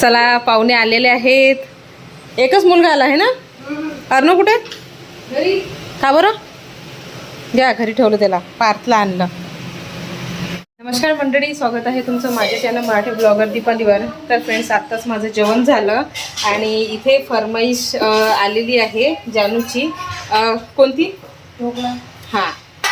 चला पाहुणे आलेले आहेत. एकच मुलगा आला आहे ना? अर्णव कुठे? का बरं? घ्या घरी ठेवलं त्याला. पार्थला आणलं. नमस्कार मंडळी स्वागत आहे तुमचं माझ्या चॅनल मराठी ब्लॉगर दीपालीवर तर फ्रेंड्स आत्ताच माझं जेवण झालं आणि इथे फरमाईश आलेली आहे जानूची. कोणती? हां.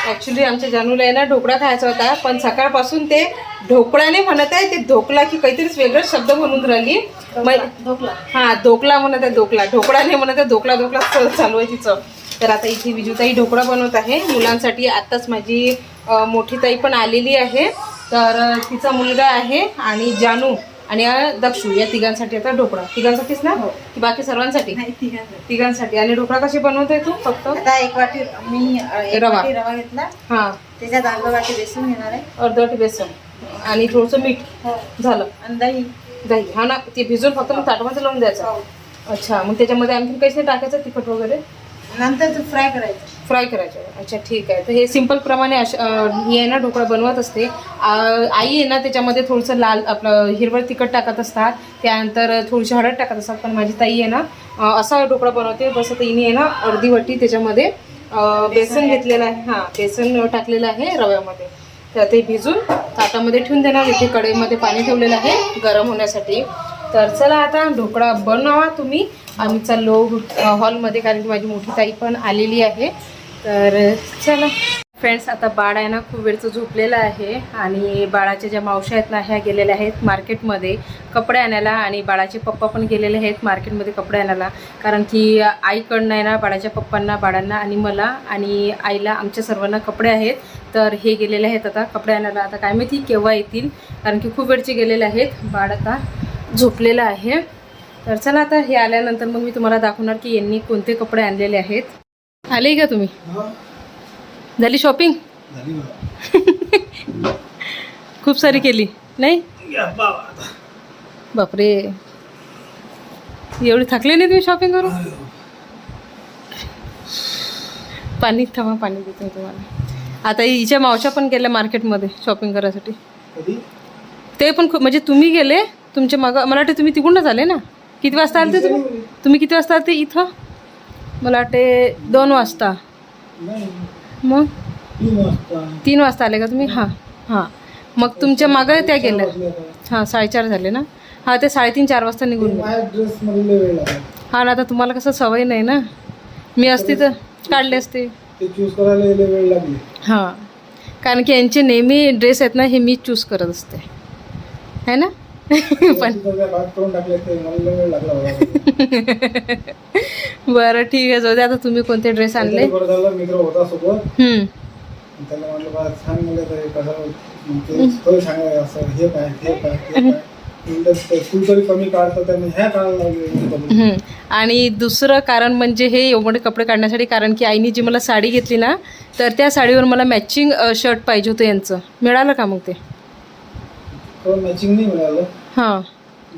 ॲक्च्युली आमच्या जानूला आहे ना ढोकळा खायचा होता. पण सकाळपासून ते ढोकळाने म्हणत आहे ते ढोकला की काहीतरीच वेगळाच शब्द म्हणून राहिली. ढोकला हां ढोकला म्हणत आहे ढोकला ढोकळाने म्हणत आहे ढोकला ढोकला चालू आहे तिचं. तर आता इथे विजूताई ढोकळा बनवत आहे. मुलांसाठी आत्ताच माझी मोठी ताई पण आलेली आहे. तर तिचा मुलगा आहे आणि जानू. आणि दक्षू या तिघांसाठी आता ढोकळा. तिघांसाठीच ना? की बाकी सर्वांसाठी? तिघांसाठी. आणि ढोकळा कशी बनवते तू? फक्त? एक वाटी मी रवा. वाटी रवा. घेतला. हां. त्याच्यात अर्धा वाटी बेसन घेणार आहे. अर्धवट बेसन. आणि थोडंसं मीठ झालं. आणि दही. दही. हा ना ते भिजून फक्त मग ताटामध्ये लावून द्यायचं. अच्छा. मग त्याच्यामध्ये आणखी काहीच नाही टाकायचं? तिखट वगैरे? नंतर ते फ्राय करायचं. फ्राय करायचे. अच्छा ठीक आहे. तर हे सिंपल प्रमाणे अश ही आहे ना ढोकळा बनवत असते. आ- आई आहे ना त्याच्यामध्ये थोडंसं लाल आपलं हिरवळ तिखट टाकत असतात. त्यानंतर थोडीशी हळद टाकत असतात. पण माझी ताई आहे ना अं, असा ढोकळा बनवते. बस आता हिने आहे ना अर्धी वाटी त्याच्यामध्ये अं, बेसन घेतलेलं आहे. हां बेसन टाकलेलं आहे रव्यामध्ये. तर ते भिजून ताटामध्ये ठेवून देणार. इथे कढईमध्ये पाणी ठेवलेलं आहे गरम होण्यासाठी. तर चला आता ढोकळा बनवा तुम्ही. आम्ही चाललो हॉलमध्ये कारण की माझी मोठी ताई पण आलेली आहे. तर चला. फ्रेंड्स आता बाळ आहे ना खूप वेळचं झोपलेलं आहे आणि बाळाच्या ज्या मावश्या आहेत ना ह्या गेलेल्या आहेत मार्केटमध्ये कपडे आणायला आणि बाळाचे पप्पा पण गेलेले आहेत मार्केटमध्ये कपडे आणायला. कारण की आईकडनं आहे ना बाळाच्या पप्पांना बाळांना आणि मला आणि आईला आमच्या सर्वांना कपडे आहेत. तर हे गेलेले आहेत आता कपडे आणायला. आता काय माहिती केव्हा येतील कारण की खूप वेळचे गेलेले आहेत. बाळ आता झोपलेलं आहे. तर चला आता हे आल्यानंतर मग मी तुम्हाला दाखवणार की यांनी कोणते कपडे आणलेले आहेत. आले का तुम्ही? झाली शॉपिंग खूप सारी केली. नाही? बापरे. एवढी थकले नाही तुम्ही शॉपिंग करून? पाणी थांबा पाणी देते तुम्हाला. आता हिच्या मावशा पण गेल्या मार्केटमध्ये शॉपिंग करायसाठी. ते पण खूप म्हणजे तुम्ही गेले तुमच्या मागं मला वाटते तुम्ही तिकडूनच आले ना? किती वाजता आले ते तुम्ही तुम्ही किती वाजता आले इथं? मला वाटते दोन वाजता. मग? तीन वाजता. आले का तुम्ही? हां हां. मग तुमच्या मागं त्या गेल्या. हां साडेचार झाले ना? हां ते साडेतीन चार वाजता निघून हां ना आता तुम्हाला कसं सवय नाही ना? मी असती तर काढले असते. हां. कारण की यांचे नेहमी ड्रेस आहेत ना हे मी चूज करत असते. है ना? पण. बरं ठीक आहे. जाऊ दे आता तुम्ही कोणते ड्रेस आणले? हम्म. आणि दुसरं कारण म्हणजे हे एवढे कपडे काढण्यासाठी कारण की आईने जी मला साडी घेतली ना तर त्या साडीवर मला मॅचिंग शर्ट पाहिजे होतं यांचं. मिळालं का मग ते? तो मॅचिंग नाही मिळालं. हां.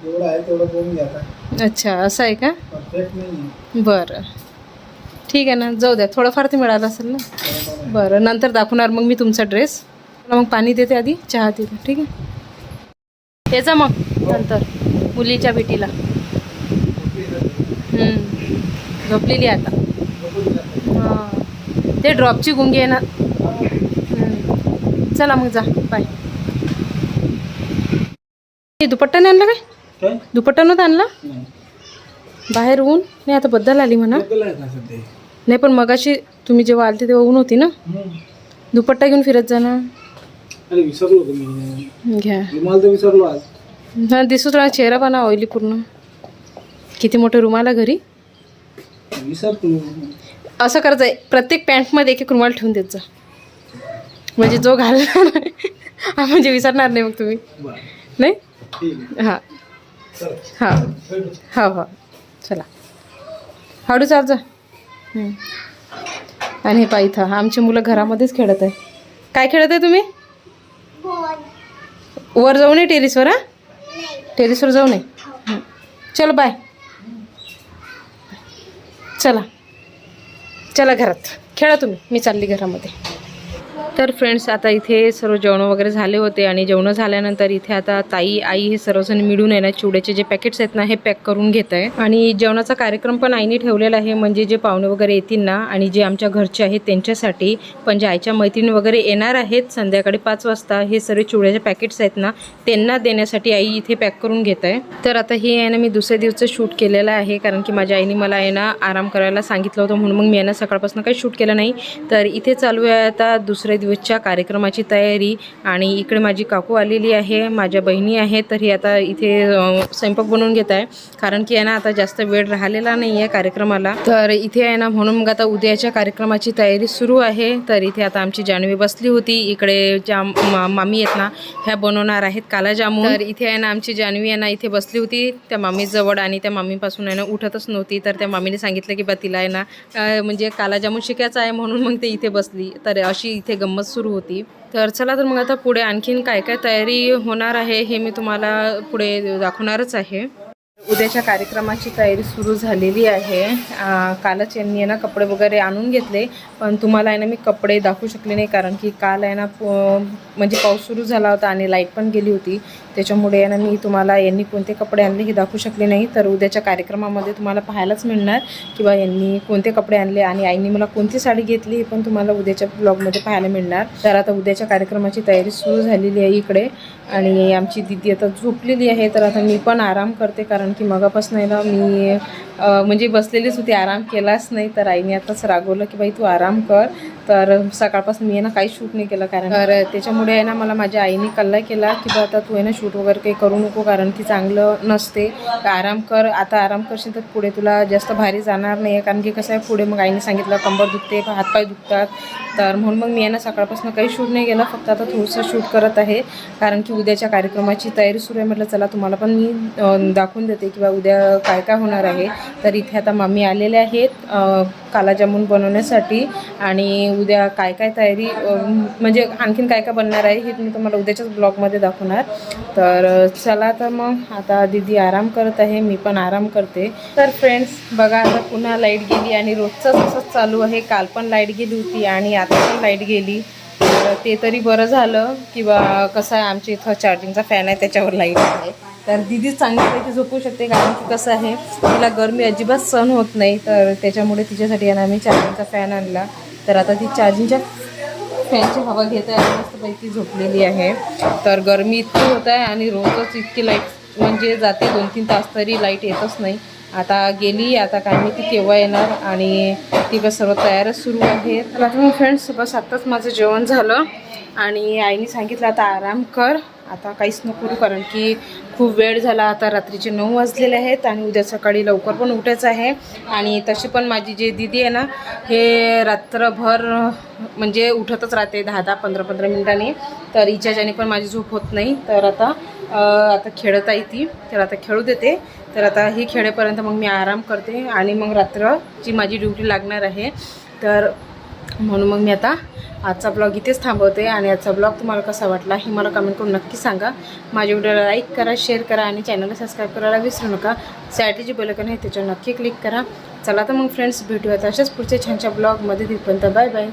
जेवढं आहे तेवढं बघून घ्या आता. अच्छा असं आहे का? परफेक्ट नाही आहे. बरं. ठीक आहे ना जाऊ द्या थोडंफार ते मिळालं असेल ना? बरोबर आहे. बरं नंतर दाखवणार मग मी तुमचा ड्रेस मग पाणी देते आधी चहा देते ठीक आहे? याचा मग नंतर मुलीच्या भेटीला. हम्म. झोपलेली आहे आता. हां. ते ड्रॉपची गुंगी आहे ना? हम्म. चला मग जा बाय दुपट्टा नाही आणला काय? दुपट्टा नव्हता आणला? नाही. बाहेर ऊन नाही आता बद्दल आली म्हणा? नाही पण मगाशी तुम्ही जेव्हा आलते तेव्हा ऊन होती ना. दुपट्टा घेऊन फिरत जा ना. घ्या. हा दिसतो तुला चेहरा पण ऑइली पूर्ण. किती मोठे रुमाल घरी? असं करायचं आहे प्रत्येक पॅन्टमध्ये एक एक रुमाल ठेवून देत जा. म्हणजे जो घालणार म्हणजे विसरणार नाही मग तुम्ही. नाही? हां चल हां. हो. हो चला. हळू चाल जा. हम्म. आणि हे पहा इथं. आमची मुलं घरामध्येच खेळत आहे. काय खेळत आहे तुम्ही? वर जाऊ नये टेरिसवर हा? टेरिसवर जाऊ नये. हं. चलो बाय. चला. चला घरात. खेळा तुम्ही. मी चालली घरामध्ये. तर फ्रेंड्स आता इथे सर्व जेवण वगैरे झाले होते आणि जेवणं झाल्यानंतर इथे आता ताई आई हे सर्वजण मिळून आहे ना चिवड्याचे जे पॅकेट्स आहेत ना हे पॅक करून घेत आहे. आणि जेवणाचा कार्यक्रम पण आईने ठेवलेला आहे म्हणजे जे पाहुणे वगैरे येतील ना आणि जे आमच्या घरचे आहेत त्यांच्यासाठी. पण जे आईच्या मैत्रिणी वगैरे येणार आहेत संध्याकाळी पाच वाजता हे सर्व चिवड्याचे पॅकेट्स आहेत ना त्यांना देण्यासाठी आई इथे पॅक करून घेत आहे. तर आता हे आहे ना मी दुसऱ्या दिवसचं शूट केलेलं आहे कारण की माझ्या आईने मला आहे ना आराम करायला सांगितलं होतं म्हणून मग मी आहे ना सकाळपासून काही शूट केलं नाही. तर इथे चालू आहे आता दुसऱ्या दिवसच्या कार्यक्रमाची तयारी आणि इकडे माझी काकू आलेली आहे माझ्या बहिणी आहेत तर ही आता इथे स्वयंपाक बनवून घेत आहे. कारण की आहे ना आता जास्त वेळ राहिलेला नाही आहे कार्यक्रमाला. तर इथे आहे ना म्हणून मग आता उद्याच्या कार्यक्रमाची तयारी सुरू आहे. तर इथे आता आमची जान्हवी बसली होती. इकडे ज्या मा- मामी आहेत ना ह्या बनवणार आहेत काला जामून. तर इथे आहे ना आमची जान्हवी आहे ना इथे बसली होती. त्या मामीजवळ आणि त्या मामीपासून आहे ना उठतच नव्हती. तर त्या मामीने सांगितलं की बा तिला आहे ना म्हणजे काला जामून शिकायचं आहे म्हणून मग ते इथे बसली. तर अशी इथे गम गंमत सुरू होती. तर चला तर मग आता पुढे आणखीन काय काय तयारी होणार आहे हे मी तुम्हाला पुढे दाखवणारच आहे. उद्याच्या कार्यक्रमाची तयारी सुरू झालेली आहे. कालच यांनी आहे ना कपडे वगैरे आणून घेतले पण तुम्हाला आहे ना मी कपडे दाखवू शकले नाही कारण की काल आहे ना म्हणजे पाऊस सुरू झाला होता आणि लाइट पण गेली होती. त्याच्यामुळे यानं मी तुम्हाला यांनी कोणते कपडे आणले हे दाखवू शकले नाही. तर उद्याच्या कार्यक्रमामध्ये तुम्हाला पाहायलाच मिळणार किंवा यांनी कोणते कपडे आणले आणि आईने मला कोणती साडी घेतली हे पण तुम्हाला उद्याच्या ब्लॉगमध्ये पाहायला मिळणार. तर आता उद्याच्या कार्यक्रमाची तयारी सुरू झालेली आहे इकडे आणि आमची दिदी आता झोपलेली आहे. तर आता मी पण आराम करते कारण की मगापासून आहे ना मी म्हणजे बसलेलीच होती आराम केलाच नाही. तर आईने आताच रागवलं की बाई तू आराम कर. तर सकाळपासून मी आहे ना काही शूट नाही केलं कारण तर त्याच्यामुळे आहे ना मला माझ्या आईने कल्ला केला की बा आता तू आहे ना शूट वगैरे काही करू नको कारण की चांगलं नसते. आराम कर. आता आराम करशील तर पुढे तुला जास्त भारी जाणार नाही आहे कारण की कसं आहे पुढे मग आईने सांगितलं कंबर दुखते हातपाय दुखतात. तर म्हणून मग मी आहे ना सकाळपासून काही शूट नाही गेलं फक्त आता थोडंसं शूट करत आहे. कारण की उद्याच्या कार्यक्रमाची तयारी सुरू आहे म्हटलं चला तुम्हाला पण मी दाखवून देते किंवा उद्या काय काय होणार आहे. तर इथे आता मम्मी आलेले आहेत कालाजामून बनवण्यासाठी आणि उद्या काय काय तयारी म्हणजे आणखीन काय काय बनणार आहे हे मी तुम्हाला उद्याच्याच ब्लॉगमध्ये दाखवणार. तर चला तर मग आता दीदी आराम करत आहे मी पण आराम करते. तर फ्रेंड्स बघा आता पुन्हा लाइट गेली आणि रोजचंच असंच चालू आहे. काल पण लाइट गेली होती आणि आता पण लाइट गेली. तर ते तरी बरं झालं किंवा कसं आहे आमच्या इथं चार्जिंगचा फॅन आहे त्याच्यावर लाइट आहे. तर दिदी चांगल्यापैकी झोपू शकते कारण की कसं आहे तिला गरमी अजिबात सहन होत नाही. तर त्याच्यामुळे तिच्यासाठी आम्ही चार्जिंगचा फॅन आणला. तर आता ती चार्जिंगच्या फॅनची हवा घेत आहे आणि मस्तपैकी झोपलेली आहे. तर गरमी इतकी होत आहे आणि रोजच इतकी लाइट म्हणजे जाते दोन तीन तास तरी लाइट येतच नाही. आता गेली आता काय माहिती केव्हा येणार आणि ती बस सर्व तयारच सुरू आहे. तर आता मग फ्रेंड्स बस आत्ताच माझं जेवण झालं आणि आईने सांगितलं आता आराम कर. आता काहीच नको करू कारण की खूप वेळ झाला आता रात्रीचे नऊ वाजलेले आहेत आणि उद्या सकाळी लवकर पण उठायचं आहे. आणि तशी पण माझी जे दिदी आहे ना हे रात्रभर म्हणजे उठतच राहते दहा दहा पंधरा पंधरा मिनिटांनी. तर हिच्याच्याने पण माझी झोप होत नाही. तर आता आता खेळत आहे ती. तर आता खेळू देते. तर आता ही खेळेपर्यंत मग मी आराम करते आणि मग रात्रची माझी ड्युटी लागणार आहे. तर म्हणून मग मी आता आजचा ब्लॉग इथेच थांबवते आणि आजचा ब्लॉग तुम्हाला कसा वाटला हे मला कमेंट करून नक्की सांगा. माझ्या व्हिडिओला लाईक करा शेअर करा आणि चॅनलला सबस्क्राईब करायला विसरू नका. साईडची जी बेलकन आहे त्याच्यावर नक्की क्लिक करा. चला तर मग फ्रेंड्स भेटूयात अशाच पुढच्या छानच्या ब्लॉगमध्ये. तिथपर्यंत बाय बाय